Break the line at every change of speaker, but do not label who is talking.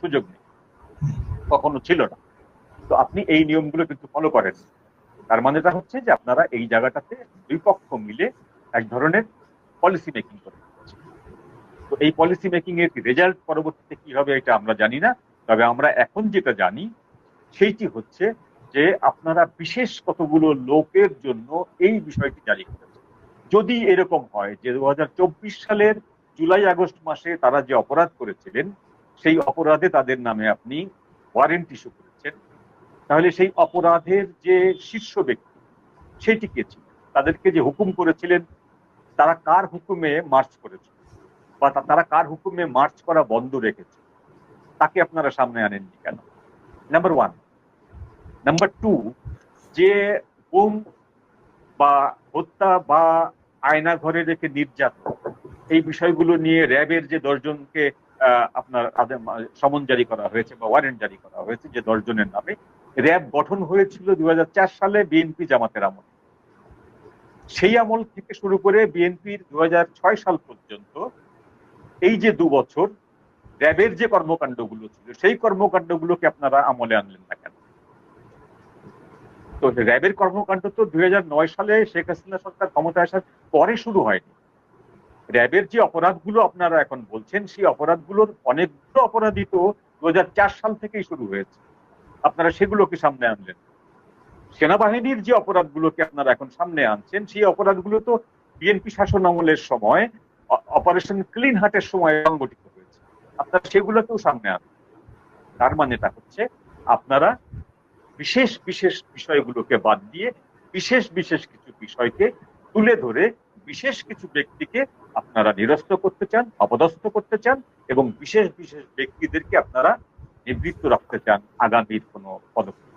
সুযোগ নেই। কখনো ছিল না। তো আপনি এই নিয়মগুলো কিন্তু ফলো করেন। তার মানেটা হচ্ছে যে আপনারা এই জায়গাটাতে দুই পক্ষ মিলে এক ধরনের পলিসি মেকিং করে তো এই পলিসি মেকিং এর রেজাল্ট পরবর্তীতে কি হবে এটা আমরা জানি না। তবে আমরা এখন যেটা জানি, সেইটি হচ্ছে যে আপনারা বিশেষ কতগুলো লোকের জন্য এই বিষয়টি জারি করেছেন। যদি এরকম হয় যে দু হাজার চব্বিশ সালের জুলাই আগস্ট মাসে তারা যে অপরাধ করেছিলেন সেই অপরাধে তাদের নামে আপনি ওয়ারেন্ট ইস্যু করেছেন। তাহলে সেই অপরাধের যে শীর্ষ ব্যক্তি সেটি কে ছিল? তাদেরকে যে হুকুম করেছিলেন, তারা কার হুকুমে মার্চ করেছে বা তারা কার হুকুমে মার্চ করা বন্ধ রেখেছে? তাকে আপনারা সামনে আনেননি কেন? নাম্বার ওয়ান নাম্বার টু যে গুম বা হত্যা বা আয়না ঘরে রেখে নির্যাতন, এই বিষয়গুলো নিয়ে র্যাবের যে দশজনকে আপনার সমন জারি করা হয়েছে বা ওয়ারেন্ট জারি করা হয়েছে যে দশজনের নামে। র্যাব গঠন হয়েছিল দুই হাজার চার সালে বিএনপি জামাতের আমল। সেই আমল থেকে শুরু করে বিএনপির দু সাল পর্যন্ত এই যে দু বছর র্যাবের যে কর্মকাণ্ডগুলো ছিল, সেই কর্মকাণ্ডগুলোকে আপনারা আমলে আনলেন না কেন? তো র্যাবের কর্মকাণ্ড তো দুই হাজার নয় সালে শেখ হাসিনা সরকার ক্ষমতায় আসার পরে শুরু হয়নি। র্যাবের যে অপরাধগুলো আপনারা এখন বলছেন, সেই অপরাধগুলোর অনেকগুলো অপরাধী তো দু সাল থেকেই শুরু হয়েছে। আপনারা সেগুলোকে সামনে আনলেন। সেনাবাহিনীর যে অপরাধগুলোকে আপনারা এখন সামনে আনছেন, সেই অপরাধগুলো তো বিএনপি শাসন আমলের সময় অপারেশন ক্লিন হার্টের সময় সংগঠিত হয়েছে। আপনারা সেগুলোকেও সামনে আনছেন তার মানেটা হচ্ছে, আপনারা বিশেষ বিশেষ বিষয়গুলোকে বাদ দিয়ে, বিশেষ বিশেষ কিছু বিষয়কে তুলে ধরে বিশেষ কিছু ব্যক্তিকে আপনারা নিরস্ত করতে চান, অপদস্থ করতে চান এবং বিশেষ বিশেষ ব্যক্তিদেরকে আপনারা নিবৃত্ত রাখতে চান, আগামীর কোনো পদক্ষেপ।